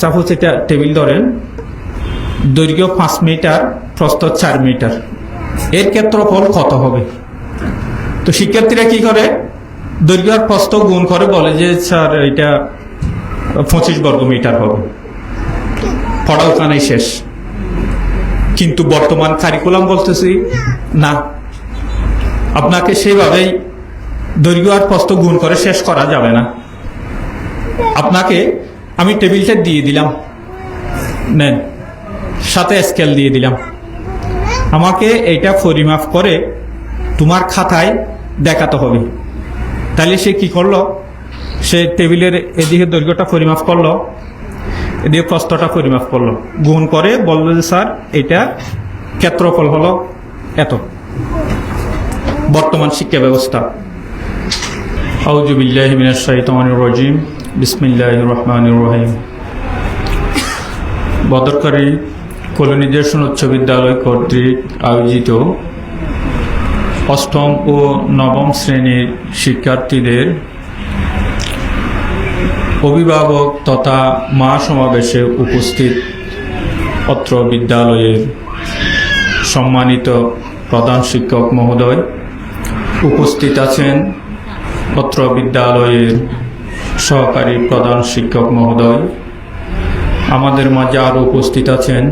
Suppose এটা table ধরেন। দৈর্ঘ্য পাঁচ মিটার, প্রস্থ চার মিটার। এর ক্ষেত্রফল কত হবে? তো শিক্ষার্থীরা কি করে? দৈর্ঘ্য আর গুণ করে বলে যে, স্যার, এটা পঁচিশ বর্গ মিটার হবে। পড়া ওখানেই শেষ। কিন্তু বর্তমান কারিকুলাম বলতেছি, না। আপনাকে সেইভাবেই দৈর্ঘ্য আর প্রস্থ গুণ করে শেষ করা যাবে না। আপনাকে আমি টেবিলটা দিয়ে দিলাম। নেন, সাথে স্কেল দিয়ে দিলাম। আমাকে এটা পরিমাপ করে তোমার খাতায় দেখাতে হবে। তাহলে সে কি করল? সে টেবিলের এদিকে দৈর্ঘ্যটা পরিমাপ করল, এদিকে প্রস্তটা পরিমাপ করল। গুণ করে বলল যে, স্যার, এটা ক্ষেত্রফল হলো এত। বর্তমান শিক্ষা ব্যবস্থা। আউযু বিল্লাহি মিনাশ শাইতানির রাজিম। বিসমিল্লাহির রহমানির রহিম বদরকারী উচ্চ বিদ্যালয় কর্তৃক আয়োজিত অষ্টম ও নবম শ্রেণির শিক্ষার্থীদের অভিভাবক তথা মা সমাবেশে উপস্থিত অত্র বিদ্যালয়ের সম্মানিত প্রধান শিক্ষক মহোদয় উপস্থিত আছেন অত্র বিদ্যালয়ের সহকারী প্রধান শিক্ষক মহোদয়, আমাদের মাঝে আরও উপস্থিত আছেন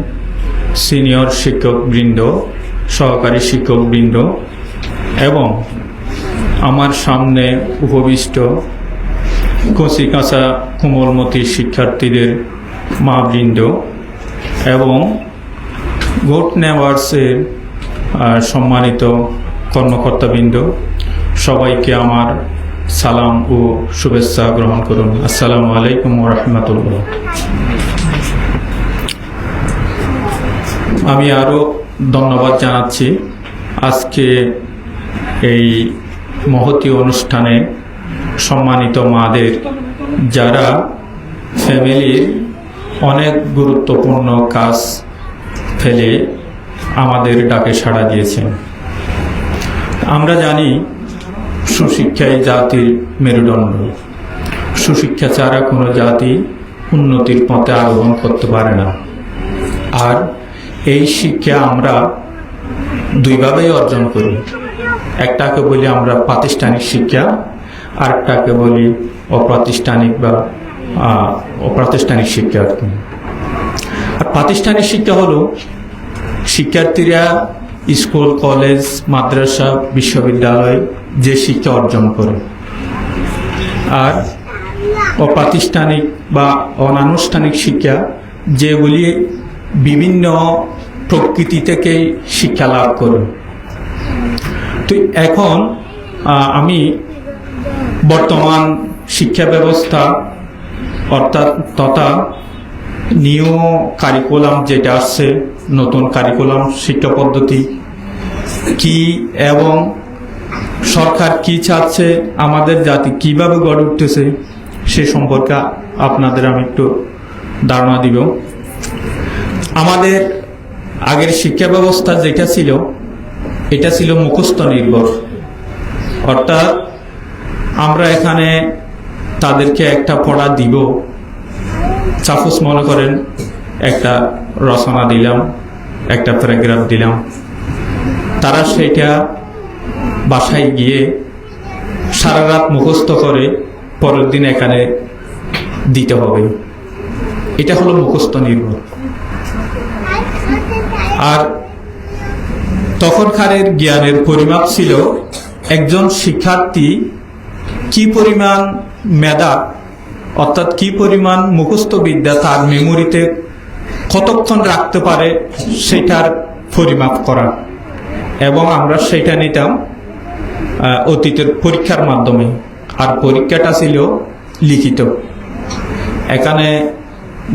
সিনিয়র শিক্ষকবৃন্দ, সহকারী শিক্ষকবৃন্দ এবং আমার সামনে উপবিষ্ট কচি কাঁচা কোমলমতি শিক্ষার্থীদের মা বৃন্দ এবং ভোট নেওয়ার্সের সম্মানিত কর্মকর্তাবৃন্দ, সবাইকে আমার সালাম ও শুভেচ্ছা গ্রহণ করুন। আসসালামু আলাইকুম রহমতুল্লাহ। আমি আরও ধন্যবাদ জানাচ্ছি। আজকে এই মহতী অনুষ্ঠানে সম্মানিত মাদের যারা ফ্যামিলির অনেক গুরুত্বপূর্ণ কাজ ফেলে আমাদের ডাকে সাড়া দিয়েছেন। আমরা জানি সুশিক্ষাই জাতির মেরুদণ্ড। সুশিক্ষা ছাড়া কোনো জাতি উন্নতির পথে আরোহণ করতে পারে না। আর এই শিক্ষা আমরা দুইভাবেই অর্জন করি। একটাকে বলি আমরা প্রাতিষ্ঠানিক শিক্ষা, আরেকটাকে বলি অপ্রাতিষ্ঠানিক বা অপ্রাতিষ্ঠানিক শিক্ষা আর কি। আর প্রাতিষ্ঠানিক শিক্ষা হলো শিক্ষার্থীরা স্কুল, কলেজ, মাদ্রাসা, বিশ্ববিদ্যালয় যে শিক্ষা অর্জন করে। আর অপ্রাতিষ্ঠানিক বা অনানুষ্ঠানিক শিক্ষা যেগুলি বিভিন্ন প্রকৃতি থেকে শিক্ষা লাভ করে। তো এখন আমি বর্তমান শিক্ষা ব্যবস্থা অর্থাৎ তথা নিউ কারিকুলাম যেটা আসছে, নতুন কারিকুলাম শিক্ষা পদ্ধতি কি এবং সরকার কি চাচ্ছে, আমাদের জাতি কীভাবে গড়ে উঠতেছে, সে সম্পর্কে আপনাদের আমি একটু ধারণা দিব। আমাদের আগের শিক্ষা ব্যবস্থা যেটা ছিল, এটা ছিল মুখস্থ নির্ভর। অর্থাৎ আমরা এখানে তাদেরকে একটা পড়া দিব। সাপোজ মনে করেন, একটা রচনা দিলাম, একটা প্যারাগ্রাফ দিলাম। তারা সেটা বাসায় গিয়ে সারা রাত মুখস্থ করে পরের দিন এখানে দিতে হবে। এটা হলো মুখস্থ নির্ভর। আর তখনকারের জ্ঞানের পরিমাপ ছিল একজন শিক্ষার্থী কি পরিমাণ মেধা, অর্থাৎ কি পরিমাণ মুখস্থ বিদ্যা তার মেমোরিতে কতক্ষণ রাখতে পারে, সেটার পরিমাপ করা। এবং আমরা সেটা নিতাম অতীতের পরীক্ষার মাধ্যমে। আর পরীক্ষাটা ছিল লিখিত। এখানে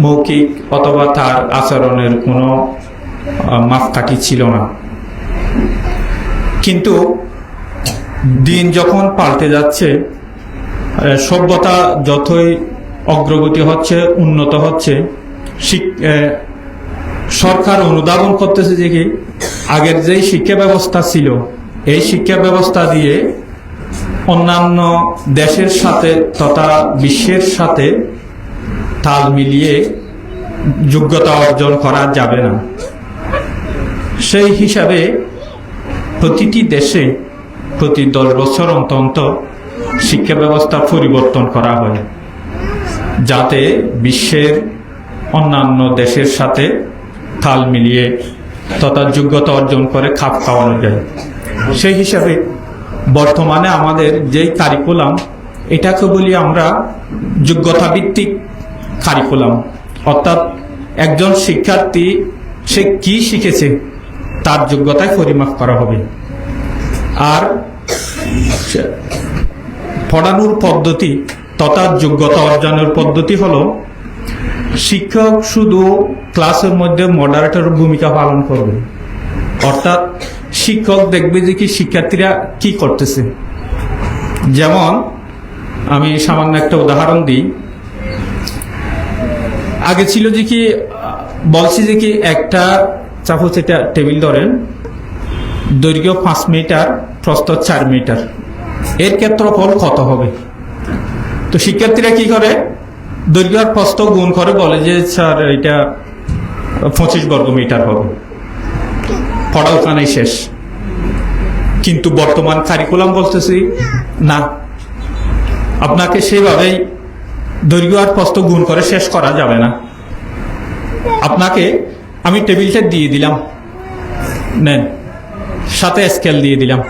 মৌখিক অথবা তার আচরণের কোনো মাপকাঠি ছিল না। কিন্তু দিন যখন পাল্টে যাচ্ছে সভ্যতা যতই অগ্রগতি হচ্ছে, উন্নত হচ্ছে সরকার অনুধাবন করতেছে যে কি, আগের যেই শিক্ষা ব্যবস্থা ছিল এই শিক্ষা ব্যবস্থা দিয়ে অন্যান্য দেশের সাথে তথা বিশ্বের সাথে তাল মিলিয়ে যোগ্যতা অর্জন করা যাবে না। সেই হিসাবে প্রতিটি দেশে প্রতি দশ বছর অন্তর শিক্ষা ব্যবস্থা পরিবর্তন করা হয়, যাতে বিশ্বের অন্যান্য দেশের সাথে তাল মিলিয়ে তথা যোগ্যতা অর্জন করে খাপ খাওয়ানো যায়। সেই হিসাবে বর্তমানে আমাদের যেই কারিকুলাম এটাকে বলি আমরা যোগ্যতা ভিত্তিক কারিকুলাম অর্থাৎ একজন শিক্ষার্থী, সে কি শিখেছে, তার যোগ্যতায় পরিমাপ করা হবে। আর পড়ানোর পদ্ধতি তথা যোগ্যতা অর্জনের পদ্ধতি হলো, শিক্ষক শুধু ক্লাসের মধ্যে মডারেটর ভূমিকা পালন করবে। অর্থাৎ শিক্ষক দেখবে যে কি শিক্ষার্থীরা কি করতেছে। যেমন, আমি সামান্য একটা উদাহরণ দিই। আগে ছিল যে কি, বলছি যে কি একটা চাপোজ এটা টেবিল ধরেন, দৈর্ঘ্য পাঁচ মিটার, প্রস্থ চার মিটার। এর ক্ষেত্রফল কত হবে? তো শিক্ষার্থীরা কি করে? দৈর্ঘ্য আর গুণ করে বলে যে, স্যার, এটা পঁচিশ বর্গ মিটার হবে। পড়া ওখানেই শেষ। কিন্তু বর্তমান কারিকুলাম বলতেছি, না। আপনাকে সেভাবেই দৈর্ঘ্য আর প্রস্থ গুণ করে শেষ করা যাবে না। আপনাকে আমি টেবিলটা দিয়ে দিলাম। নেন, সাথে স্কেল দিয়ে দিলাম।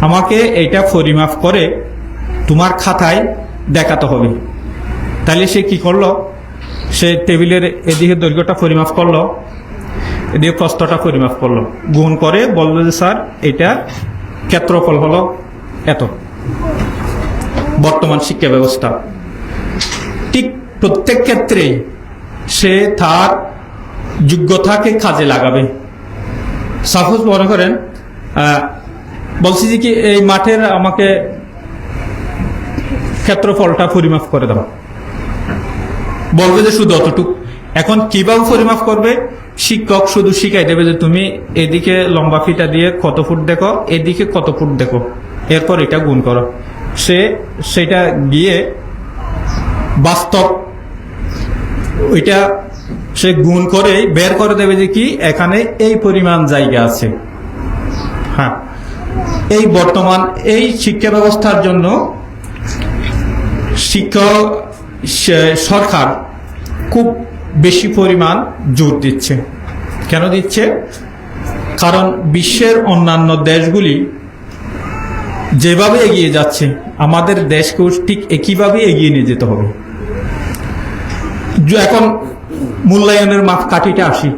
আমাকে এটা পরিমাপ করে তোমার খাতায় দেখাতে হবে। তাহলে সে কি করল? সে টেবিলের এদিকে দৈর্ঘ্যটা পরিমাপ করল। এদিকে প্রস্তটা পরিমাপ করল। গুণ করে বলল যে, স্যার, এটা ক্ষেত্রফল হলো এত। বর্তমান শিক্ষা ব্যবস্থা। ঠিক প্রত্যেক ক্ষেত্রে সে তার যোগ্যতাকে কাজে লাগাবে। সাপোজ মনে করেন বলছি যে কি, এই মাঠের আমাকে ক্ষেত্রফলটা পরিমাপ করে দেওয়া বলবে যে, শুধু অতটুক। এখন কীভাবে পরিমাপ করবে? শিক্ষক শুধু শিখাই দেবে যে তুমি এদিকে লম্বা ফিটা দিয়ে কত ফুট দেখো, এদিকে কত ফুট দেখো। এরপর এটা গুণ করো। সে সেটা গিয়ে বাস্তব ওইটা সে গুণ করে বের করে দেবে যে কি, এখানে এই পরিমাণ জায়গা আছে। হ্যাঁ। এই বর্তমান এই শিক্ষা ব্যবস্থার জন্য শিক্ষক সরকার খুব বেশি পরিমাণ জোর দিচ্ছে। কেন দিচ্ছে? কারণ বিশ্বের অন্যান্য দেশগুলি যেভাবে এগিয়ে যাচ্ছে, আমাদের দেশকেও ঠিক একইভাবে এগিয়ে নিয়ে যেতে হবে। এখন মূল্যায়নের মাপ মাপকাঠিটা আসি।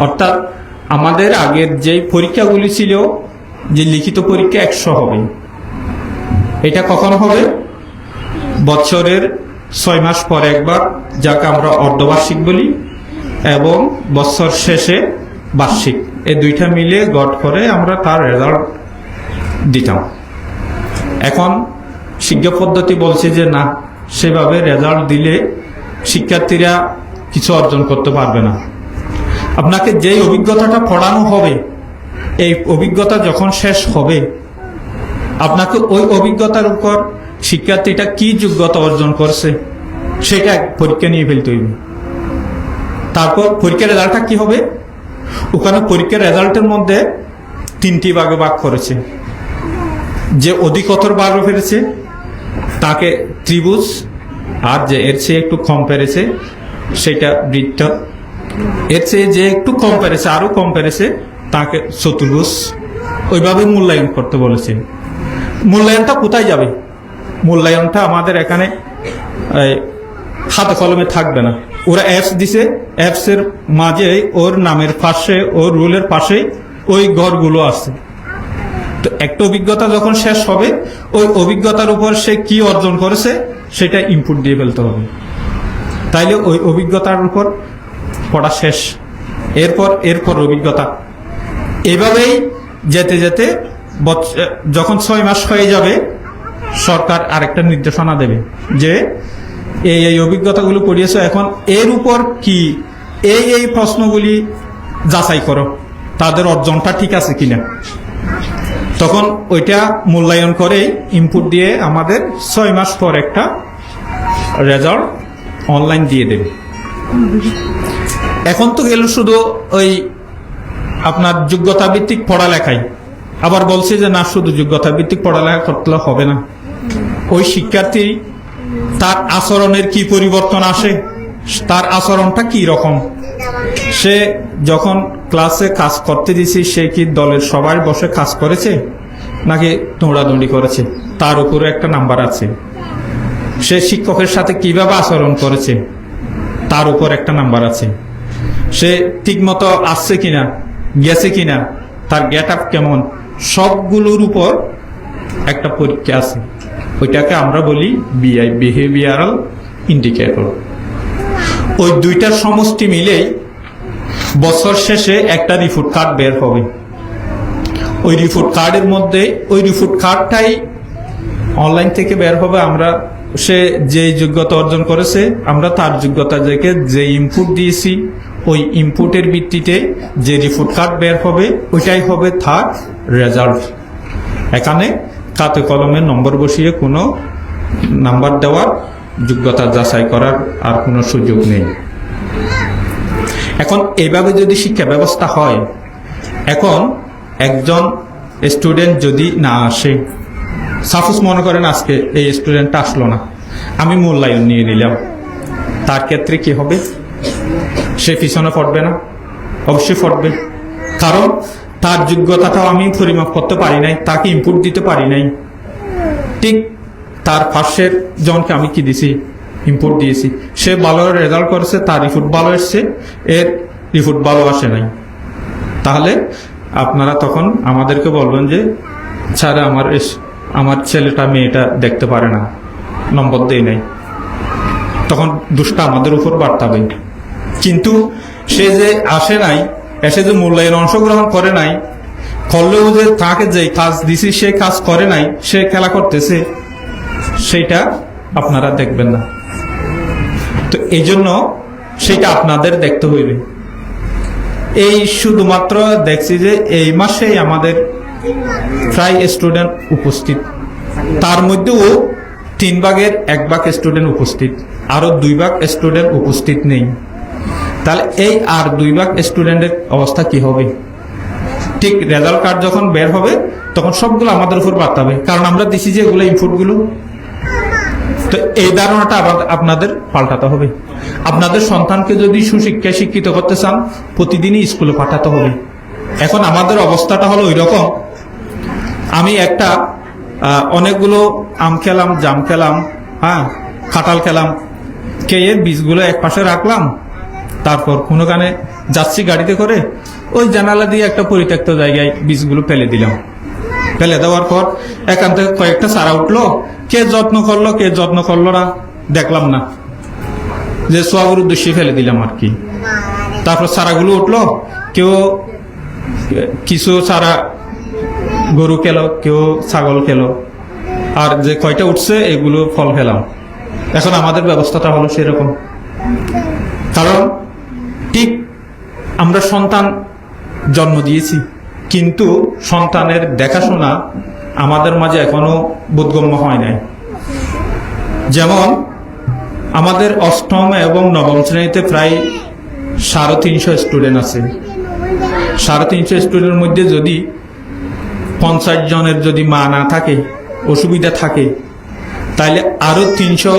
অর্থাৎ আমাদের আগের যে পরীক্ষাগুলি ছিল, যে লিখিত পরীক্ষা একশো হবে, এটা কখন হবে? বছরের ছয় মাস পর একবার যাকে আমরা অর্ধবার্ষিক বলি এবং বছর শেষে বার্ষিক। এই দুইটা মিলে গড় করে আমরা তার রেজাল্ট দিতাম। এখন শিক্ষা পদ্ধতি বলছে যে না, সেভাবে রেজাল্ট দিলে শিক্ষার্থীরা কিছু অর্জন করতে পারবে না। আপনাকে যেই অভিজ্ঞতাটা পড়ানো হবে, এই অভিজ্ঞতা যখন শেষ হবে, আপনাকে ওই অভিজ্ঞতার উপর শিক্ষার্থীটা কি যোগ্যতা অর্জন করছে সেটা পরীক্ষা নিয়ে ফেলতে হইবে। তারপর পরীক্ষার রেজাল্টটা কি হবে? ওখানে পরীক্ষার রেজাল্টের মধ্যে তিনটি ভাগে ভাগ করেছে। যে অধিকতর ভাগে ফেলেছে, তাকে ত্রিভুজ আর যে এর চেয়ে একটু কম পেরেছে সেটা বৃত্ত। এর চেয়ে যে একটু কম পেরেছে আরও কম পেরেছে তাকে চতুর্ভুজ। ওইভাবে মূল্যায়ন করতে বলেছে। মূল্যায়নটা কোথায় যাবে? মূল্যায়নটা আমাদের এখানে হাতে কলমে থাকবে না। ওরা অ্যাপস দিছে অ্যাপস এর মাঝে ওর নামের পাশে, ওর রুলের পাশে ওই ঘরগুলো আছে। তো একটা অভিজ্ঞতা যখন শেষ হবে, ওই অভিজ্ঞতার উপর সে কি অর্জন করেছে, সেটা ইনপুট দিয়ে ফেলতে হবে। তাইলে ওই অভিজ্ঞতার উপর পড়া শেষ। এরপর এরপর অভিজ্ঞতা। এভাবেই যেতে যেতে যখন ছয় মাস হয়ে যাবে, সরকার আরেকটা নির্দেশনা দেবে যে এই এই অভিজ্ঞতাগুলো পড়িয়েছো, এখন এর উপর কি? এই এই প্রশ্নগুলি যাচাই করো, তাদের অর্জনটা ঠিক আছে কিনা? তখন ওইটা মূল্যায়ন করে ইনপুট দিয়ে আমাদের ছয় মাস পর একটা রেজাল্ট অনলাইন দিয়ে দেবে। এখন তো গেল শুধু ওই আপনার যোগ্যতা ভিত্তিক পড়ালেখাই। আবার বলছে যে না, শুধু যোগ্যতা ভিত্তিক পড়ালেখা করতে হবে না। ওই শিক্ষার্থী তার আচরণের কি পরিবর্তন আসে? তার আচরণটা কি রকম? সে যখন ক্লাসে কাজ করতে দিছি সে কি দলের সবাই বসে কাজ করেছে? নাকি দৌড়াদৌড়ি করেছে? তার উপরে একটা নাম্বার আছে। সে শিক্ষকের সাথে কীভাবে আচরণ করেছে? তার উপর একটা নাম্বার আছে। সে ঠিকমতো আসছে কিনা, গেছে কিনা, তার গেট আপ কেমন? সবগুলোর উপর একটা পরীক্ষা আছে। ওইটাকে আমরা বলি বিআই বিহেভিয়ারাল ইন্ডিকেটর ওই দুইটার সমষ্টি মিলেই বছর শেষে একটা রিপোর্ট কার্ড বের হবে। ওই রিপোর্ট কার্ডের মধ্যে, ওই রিপোর্ট কার্ডটাই অনলাইন থেকে বের হবে। আমরা সে যে যোগ্যতা অর্জন করেছে, আমরা তার যোগ্যতা থেকে যে ইনপুট দিয়েছি, ওই ইনপুটের ভিত্তিতে যে রিপোর্ট কার্ড বের হবে, ওইটাই হবে তার রেজাল্ট এখানে কাতে কলমে নম্বর বসিয়ে কোনো নাম্বার দেওয়ার যোগ্যতা যাচাই করার আর কোনো সুযোগ নেই। এখন এইভাবে যদি শিক্ষা ব্যবস্থা হয়, এখন একজন স্টুডেন্ট যদি না আসে, সাপোজ মনে করেন আজকে এই স্টুডেন্টটা আসলো না, আমি মূল্যায়ন নিয়ে নিলাম, তার ক্ষেত্রে কি হবে? সে পিছনে পড়বে না? অবশ্যই পড়বে। কারণ তার যোগ্যতাটাও আমি পরিমাপ করতে পারি নাই, তাকে ইনপুট দিতে পারি নাই। ঠিক তার পাশের জনকে আমি কি দিছি? ইনপুট দিয়েছি। সে ভালো রেজাল্ট করেছে, তার রিপোর্ট ভালো এসছে, এর রিপোর্ট ভালো আসে নাই। তাহলে আপনারা তখন আমাদেরকে বলবেন যে, স্যার, আমার আমার ছেলেটা, মেয়েটা দেখতে পারে না, নম্বর দেয় নাই। তখন দুষ্টা আমাদের উপর বার্তাবে। কিন্তু সে যে আসে নাই এসে যে মূল্যায়ন অংশগ্রহণ করে নাই, করলেও যে তাকে যে কাজ দিছি, সে কাজ করে নাই, সে খেলা করতেছে, সেটা আপনারা দেখবেন না। তো এই জন্য সেটা আপনাদের দেখতে হইবে। এই শুধুমাত্র দেখছি যে এই মাসেই আমাদের প্রায় স্টুডেন্ট উপস্থিত। তার মধ্যেও তিন ভাগের এক ভাগ স্টুডেন্ট উপস্থিত আরও দুই ভাগ স্টুডেন্ট উপস্থিত নেই। তাহলে এই আর দুই ভাগ স্টুডেন্টের অবস্থা কি হবে? ঠিক রেজাল্ট কার্ড যখন বের হবে, তখন সবগুলো আমাদের উপর বার্তাবে কারণ আমরা দিছি যে এগুলো ইনপুটগুলো তো এই ধারণাটা আপনাদের পাল্টাতে হবে। আপনাদের সন্তানকে যদি সুশিক্ষায় শিক্ষিত করতে চান, প্রতিদিনই স্কুলে পাঠাতে হবে। এখন আমাদের অবস্থাটা হলো ওই রকম আমি একটা অনেকগুলো আম খেলাম, জাম খেলাম হ্যাঁ খাটাল খেলাম। খেয়ে বীজগুলো এক পাশে রাখলাম। তারপর কোনোখানে যাচ্ছি গাড়িতে করে, ওই জানালা দিয়ে একটা পরিত্যক্ত জায়গায় বীজগুলো ফেলে দিলাম। ফেলে দেওয়ার পর এখান থেকে কয়েকটা সারা উঠল। কে যত্ন করল, কে যত্ন করল না, দেখলাম না। যে সোয়াবের উদ্দেশ্যে ফেলে দিলাম আর কি। তারপর সারাগুলো উঠল। কেউ কিছু সারা গরু খেলো, কেউ ছাগল খেলো। আর যে কয়টা উঠছে, এগুলো ফল খেলাম। এখন আমাদের ব্যবস্থাটা হলো সেরকম। কারণ ঠিক আমরা সন্তান জন্ম দিয়েছি, কিন্তু সন্তানের দেখাশোনা আমাদের মাঝে এখনও বোধগম্য হয় নাই। যেমন আমাদের অষ্টম এবং নবম শ্রেণীতে প্রায় সাড়ে তিনশো স্টুডেন্ট আছে। সাড়ে তিনশো স্টুডেন্টের মধ্যে যদি পঞ্চাশ জনের যদি মা না থাকে, অসুবিধা থাকে, তাহলে আরও তিনশো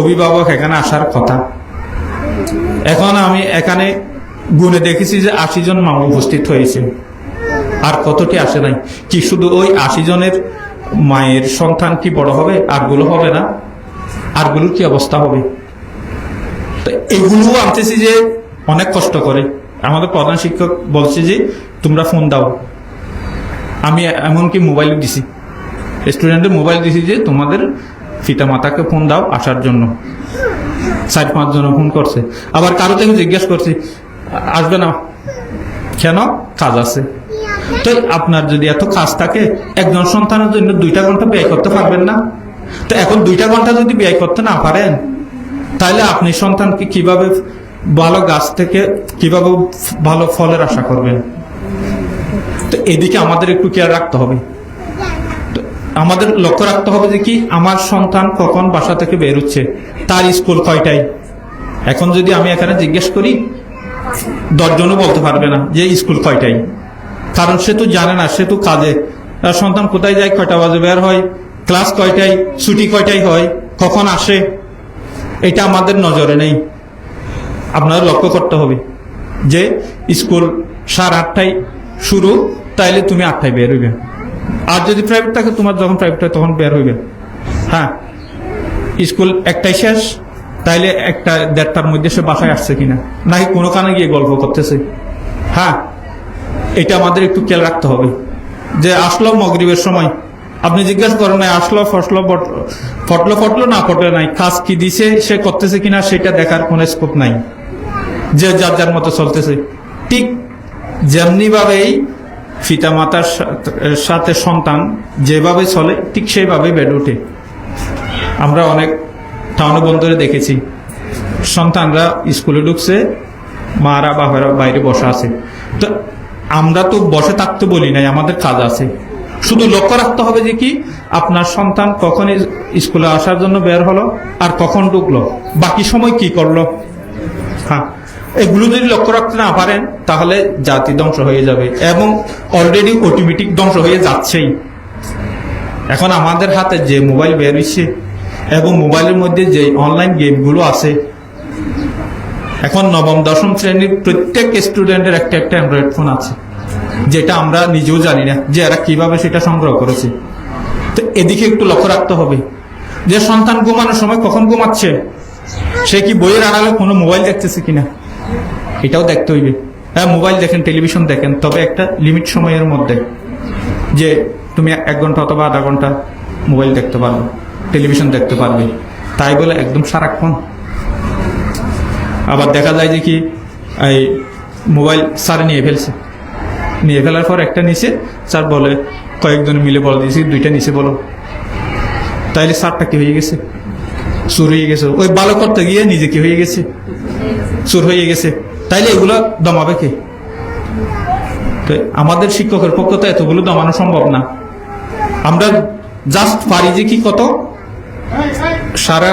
অভিভাবক এখানে আসার কথা। এখন আমি এখানে গুনে দেখেছি যে আশি জন মা উপস্থিত হয়েছে। আর কতটি আসে নাই? কি শুধু ওই আশি জনের মায়ের সন্তান কি বড় হবে? আরগুলো হবে না? আরগুলোর কি অবস্থা হবে? তো আনতেছি যে অনেক কষ্ট করে। আমাদের প্রধান শিক্ষক বলছে যে, তোমরা ফোন দাও। আমি এমনকি মোবাইল দিছি। স্টুডেন্টের মোবাইল দিছি যে, তোমাদের পিতা মাতাকে ফোন দাও আসার জন্য। চার পাঁচ জন ফোন করছে। আবার কারও থেকে জিজ্ঞেস করছি, আসবে না? কেন? কাজ আছে। তো আপনার যদি এত কাজ থাকে, একজন সন্তানের জন্য দুইটা ঘণ্টা ব্যয় করতে পারবেন না? তো এখন দুইটা ঘণ্টা যদি ব্যয় করতে না পারেন, তাহলে আপনি সন্তানকে কীভাবে ভালো গাছ থেকে কীভাবে ভালো ফলের আশা করবেন? তো এদিকে আমাদের একটু কেয়ার রাখতে হবে। আমাদের লক্ষ্য রাখতে হবে যে কি, আমার সন্তান কখন বাসা থেকে বেরোচ্ছে তার স্কুল কয়টায়? এখন যদি আমি এখানে জিজ্ঞেস করি, দশজনও বলতে পারবে না যে স্কুল কয়টাই কারণ সে তো জানে না, সে তো কাজে। তার সন্তান কোথায় যায়, কয়টা বাজে বের হয়, ক্লাস কয়টায়, ছুটি কয়টায় হয়, কখন আসে? এটা আমাদের নজরে নেই। আপনার লক্ষ্য করতে হবে যে স্কুল সাড়ে আটটায় শুরু, তাইলে তুমি আটটায় বের হইবে। আর যদি প্রাইভেট থাকে, তোমার যখন প্রাইভেট হয়, তখন বের হইবে। হ্যাঁ? স্কুল একটাই শেষ, তাইলে একটা দেড়টার মধ্যে সে বাসায় আসছে কিনা? নাকি কোনো কানে গিয়ে গল্প করতেছে? হ্যাঁ? এটা আমাদের একটু খেয়াল রাখতে হবে। যে আসলো মগরিবের সময়। আপনি জিজ্ঞাসা করেন নাই আসলো, ফসলো ফটলো ফটলো, না ফটলো নাই? কাজ কি দিছে, সে করতেছে কিনা, সেটা দেখার কোনো স্কোপ নাই। যে যার যার মতো চলতেছে। ঠিক যেমনি ভাবেই পিতা মাতার সাথে সন্তান যেভাবে চলে, ঠিক সেইভাবে বেড়ে ওঠে। আমরা অনেক টাউনে বন্দরে দেখেছি, সন্তানরা স্কুলে ঢুকছে, মারা বাবারা বাইরে বসে আছে। তো আমরা তো বসে থাকতে বলি নাই, আমাদের কাজ আছে। শুধু লক্ষ্য রাখতে হবে যে কি, আপনার সন্তান কখন স্কুলে আসার জন্য বের হলো আর কখন ঢুকলো, বাকি সময় কি করল? হ্যাঁ এগুলো যদি লক্ষ্য রাখতে না পারেন, তাহলে জাতি ধ্বংস হয়ে যাবে এবং অলরেডি অটোমেটিক ধ্বংস হয়ে যাচ্ছেই। এখন আমাদের হাতে যে মোবাইল বের হচ্ছে এবং মোবাইলের মধ্যে যে অনলাইন গেমগুলো আছে, এখন নবম, দশম শ্রেণির প্রত্যেক স্টুডেন্টের একটা একটা অ্যান্ড্রয়েড ফোন আছে, যেটা আমরা নিজেও জানি না যে এরা কীভাবে সেটা সংগ্রহ করেছে। তো এদিকে একটু লক্ষ্য রাখতে হবে যে সন্তান ঘুমানোর সময় কখন ঘুমাচ্ছে? সে কি বইয়ের আড়ালে কোনো মোবাইল দেখতেছে কিনা? এটাও দেখতে হইবে। হ্যাঁ মোবাইল দেখেন টেলিভিশন দেখেন, তবে একটা লিমিট সময়ের মধ্যে যে তুমি এক ঘণ্টা অথবা আধা ঘণ্টা মোবাইল দেখতে পারবে টেলিভিশন দেখতে পারবে। তাই বলে একদম সারাক্ষণ। আবার দেখা যায় যে কি, এই মোবাইল স্যার নিয়ে ফেলছে। নিয়ে ফেলার পর একটা নিচে স্যার বলে, কয়েকজন মিলে বলে দিয়েছি, দুইটা নিচে বলো। তাইলে স্যারটা কি হয়ে গেছে? চুর হয়ে গেছে। ওই ভালো করতে গিয়ে নিজে কি হয়ে গেছে? চুর হয়ে গেছে। তাইলে এগুলো দমাবে কে? তো আমাদের শিক্ষকের পক্ষ তো এতগুলো দমানো সম্ভব না। আমরা জাস্ট পারি যে কি কত? সারা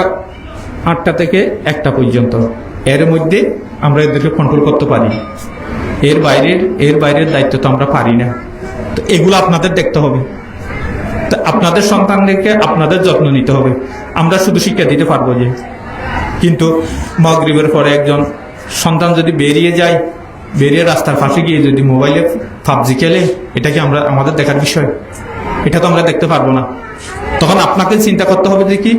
আটটা থেকে একটা পর্যন্ত। এর মধ্যে আমরা এদেরকে কন্ট্রোল করতে পারি। এর বাইরের এর বাইরের দায়িত্ব তো আমরা পারি না। তো এগুলো আপনাদের দেখতে হবে। তো আপনাদের সন্তানদেরকে আপনাদের যত্ন নিতে হবে। আমরা শুধু শিক্ষা দিতে পারব যে। কিন্তু মগরিবের পরে একজন সন্তান যদি বেরিয়ে যায়, বেরিয়ে রাস্তার পাশে গিয়ে যদি মোবাইলে পাবজি খেলে, এটা কি আমরা, আমাদের দেখার বিষয়? এটা তো আমরা দেখতে পারব না। তখন আপনাকে চিন্তা করতে হবে যে কি,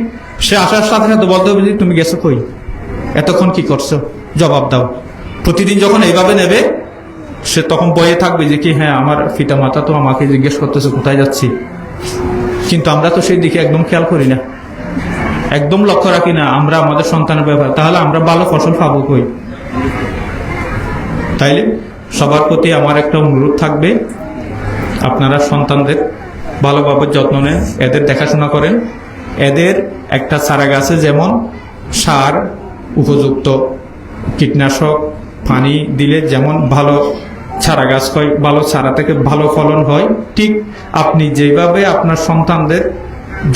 সে আসার সাথে সাথে বলতে হবে যে তুমি গেছো কই? এতক্ষণ কি করছ? জবাব দাও। প্রতিদিন যখন এইভাবে নেবে, সে তখন বয়ে থাকবে যে কি হ্যাঁ আমার পিতা মাতা তো আমাকে জিজ্ঞেস করতেছে, কোথায় যাচ্ছি? কিন্তু আমরা তো সেই দিকে একদম খেয়াল করি না। একদম লক্ষ্য রাখি না, আমরা আমাদের সন্তানের ব্যাপার তাহলে আমরা ভালো ফসল পাবো কই? তাইলে সবার প্রতি আমার একটা অনুরোধ থাকবে। আপনারা সন্তানদের ভালোভাবে যত্ন নেন, এদের দেখাশোনা করেন। এদের একটা চারা গাছে যেমন সার উপযুক্ত কীটনাশক, পানি দিলে যেমন ভালো চারা গাছ হয়, ভালো চারা থেকে ভালো ফলন হয়, ঠিক আপনি যেভাবে আপনার সন্তানদের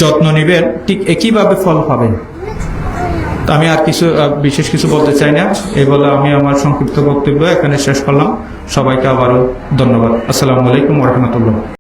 যত্ন নেবেন, ঠিক একইভাবে ফল পাবেন। আমি আর কিছু বিশেষ কিছু বলতে চাই না। এই বলে আমি আমার সংক্ষিপ্ত বক্তব্য এখানে শেষ করলাম। সবাইকে আবারও ধন্যবাদ। আসসালামু আলাইকুম রহমতুল্লাহ।